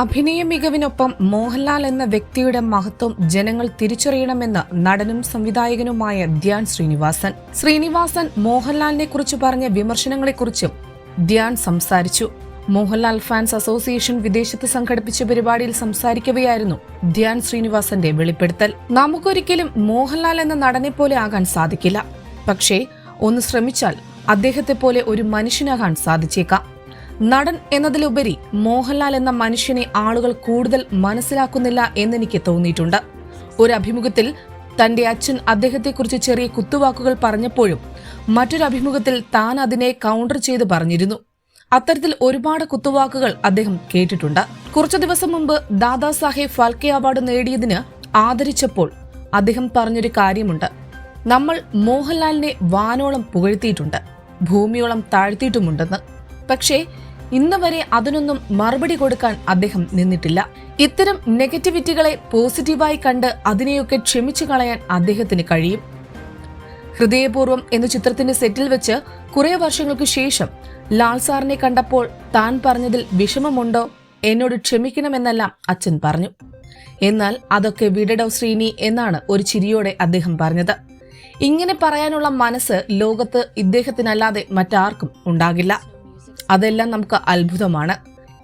അഭിനയ മികവിനൊപ്പം മോഹൻലാൽ എന്ന വ്യക്തിയുടെ മഹത്വം ജനങ്ങൾ തിരിച്ചറിയണമെന്ന് നടനും സംവിധായകനുമായ ധ്യാൻ ശ്രീനിവാസൻ. ശ്രീനിവാസൻ മോഹൻലാലിനെ കുറിച്ച് പറഞ്ഞ വിമർശനങ്ങളെക്കുറിച്ചും ധ്യാൻ സംസാരിച്ചു. മോഹൻലാൽ ഫാൻസ് അസോസിയേഷൻ വിദേശത്ത് സംഘടിപ്പിച്ച പരിപാടിയിൽ സംസാരിക്കവെയായിരുന്നു ധ്യാൻ ശ്രീനിവാസന്റെ വെളിപ്പെടുത്തൽ. നമുക്കൊരിക്കലും മോഹൻലാൽ എന്ന നടനെ പോലെ ആകാൻ സാധിക്കില്ല. പക്ഷേ ഒന്ന് ശ്രമിച്ചാൽ അദ്ദേഹത്തെ പോലെ ഒരു മനുഷ്യനാകാൻ സാധിച്ചേക്കാം. നടൻ എന്നതിലുപരി മോഹൻലാൽ എന്ന മനുഷ്യനെ ആളുകൾ കൂടുതൽ മനസ്സിലാക്കുന്നില്ല എന്നെനിക്ക് തോന്നിയിട്ടുണ്ട്. ഒരു അഭിമുഖത്തിൽ തന്റെ അച്ഛൻ അദ്ദേഹത്തെക്കുറിച്ച് ചെറിയ കുത്തുവാക്കുകൾ പറഞ്ഞപ്പോഴും മറ്റൊരു അഭിമുഖത്തിൽ താൻ അതിനെ കൗണ്ടർ ചെയ്ത് പറഞ്ഞിരുന്നു. അത്തരത്തിൽ ഒരുപാട് കുത്തുവാക്കുകൾ അദ്ദേഹം കേട്ടിട്ടുണ്ട്. കുറച്ചു ദിവസം മുമ്പ് ദാദാ സാഹേബ് ഫാൽക്കെ അവാർഡ് നേടിയതിന് ആദരിച്ചപ്പോൾ അദ്ദേഹം പറഞ്ഞൊരു കാര്യമുണ്ട്. നമ്മൾ മോഹൻലാലിനെ വാനോളം പുകഴ്ത്തിയിട്ടുണ്ട്. ഭൂമിയോളം താഴ്ത്തിയിട്ടുമുണ്ടെന്ന്. പക്ഷേ ഇന്ന് വരെ അതിനൊന്നും മറുപടി കൊടുക്കാൻ അദ്ദേഹം നിന്നിട്ടില്ല. ഇത്തരം നെഗറ്റിവിറ്റികളെ പോസിറ്റീവായി കണ്ട് അതിനെയൊക്കെ ക്ഷമിച്ചു കളയാൻ അദ്ദേഹത്തിന് കഴിയും. ഹൃദയപൂർവം എന്ന ചിത്രത്തിന്റെ സെറ്റിൽ വെച്ച് കുറെ വർഷങ്ങൾക്ക് ശേഷം ലാൽ സാറിനെ കണ്ടപ്പോൾ താൻ പറഞ്ഞതിൽ വിഷമമുണ്ടോ? എന്നോട് ക്ഷമിക്കണമെന്നെല്ലാം അച്ഛൻ പറഞ്ഞു. എന്നാൽ അതൊക്കെ വിടടോ ശ്രീനി എന്നാണ് ഒരു ചിരിയോടെ അദ്ദേഹം പറഞ്ഞത്. ഇങ്ങനെ പറയാനുള്ള മനസ്സ് ലോകത്ത് ഇദ്ദേഹത്തിനല്ലാതെ മറ്റാർക്കും ഉണ്ടാകില്ല. അതെല്ലാം നമുക്ക് അത്ഭുതമാണ്.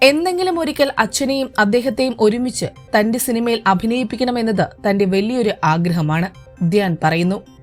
എന്തെങ്കിലും ഒരിക്കൽ അച്ഛനെയും അദ്ദേഹത്തെയും ഒരുമിച്ച് തന്റെ സിനിമയിൽ അഭിനയിപ്പിക്കണമെന്നത് തന്റെ വലിയൊരു ആഗ്രഹമാണ്. ധ്യാൻ പറയുന്നു.